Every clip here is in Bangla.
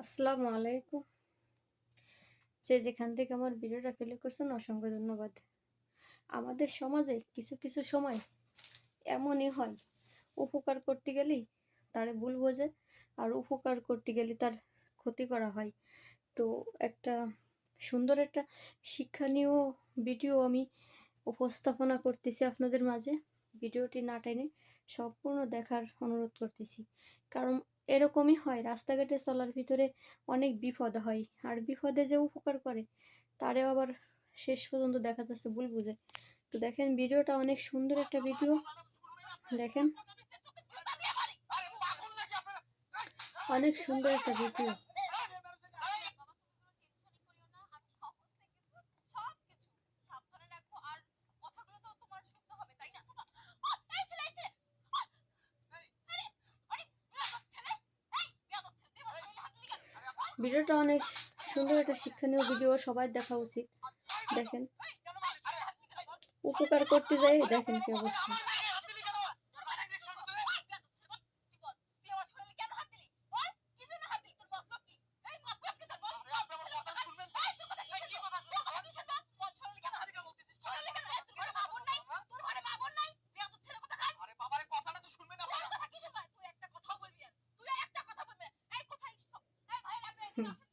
আসসালামু আলাইকুম। যে যেখান থেকে আমার ভিডিওটা ফেলে করছেন, অসংখ্য ধন্যবাদ। আমাদের সমাজে কিছু কিছু সময় এমনই হয়, উপকার করতে গেলেই তার ভুল বোঝে আর উপকার করতে গেলে তার ক্ষতি করা হয়। তো একটা সুন্দর একটা শিক্ষণীয় ভিডিও আমি উপস্থাপনা করতেছি আপনাদের মাঝে। ভিডিওটি না টেনে সম্পূর্ণ দেখার অনুরোধ করতেছি। কারণ এরকমই হয়। রাস্তাঘাটে চলার ভিতরে অনেক বিপদ হয়। আর বিপদে যে উপকার করে তারে আবার শেষ পর্যন্ত দেখা যাচ্ছে ভুল বুঝে। তো দেখেন, ভিডিওটা অনেক সুন্দর একটা ভিডিও। দেখেন? অনেক সুন্দর একটা ভিডিও। ভিডিওটা অনেক সুন্দর একটা শিক্ষণীয় ভিডিও সবাই দেখা উচিত। দেখেন। উপকার করতে যাই, দেখেন কি অবস্থা। No.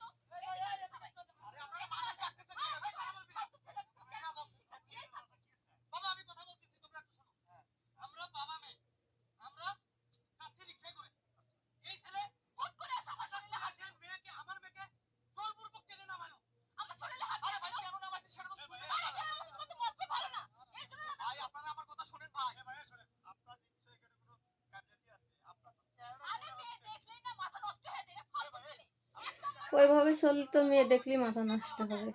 ওইভাবে চললে তো মেয়ে দেখলেই মাথা নষ্ট হবে।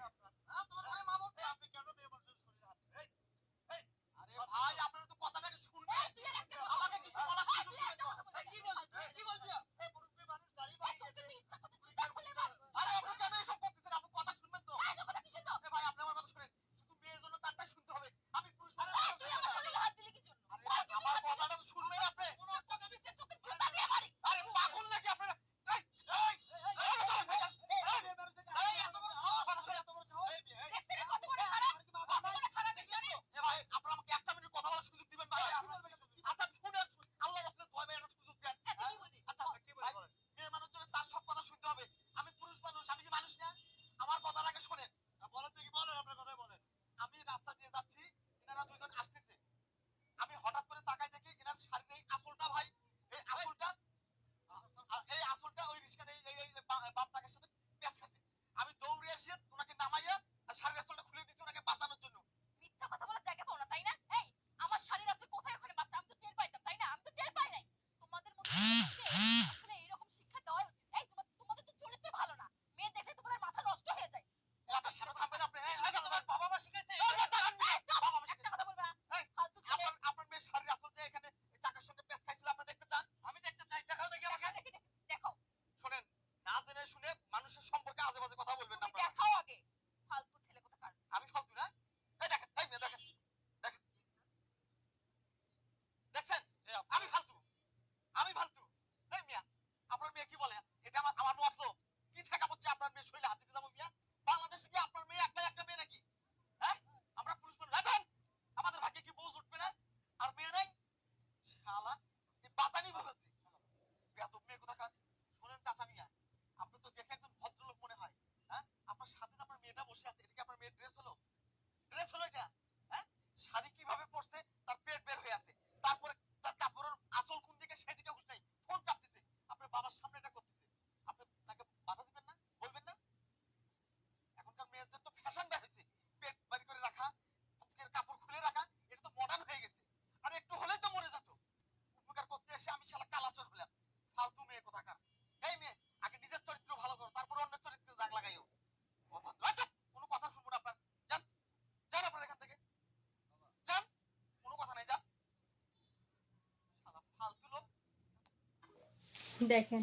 দেখেন,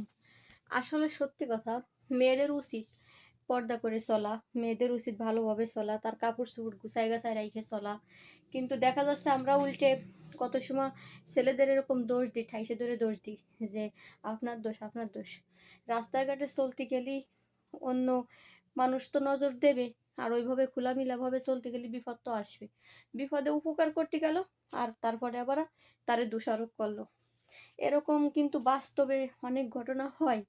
আসলে সত্যি কথা, মেয়েদের উচিত পর্দা করে চলা, মেয়েদের উচিত ভালোভাবে চলা, তার কাপড় চুপড় গুছাই গাছায় রাইখে চলা। কিন্তু দেখা যাচ্ছে আমরা উল্টে কত সময় ছেলেদের এরকম দোষ দিই ঠাইসে ধরে দোষ দিই, যে আপনার দোষ আপনার দোষ। রাস্তাঘাটে চলতে গেলেই অন্য মানুষ তো নজর দেবে, আর ওইভাবে খোলামিলাভাবে চলতে গেলে বিপদ তো আসবে। বিপদে উপকার করতে গেল, আর তারপরে আবার তারে দোষারোপ করল। এরকম কিন্তু বাস্তবে অনেক ঘটনা হয়।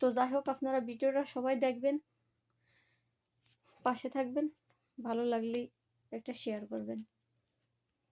তো যাই হোক, আপনারা ভিডিওটা সবাই দেখবেন, পাশে থাকবেন, ভালো লাগলে একটা শেয়ার করবেন।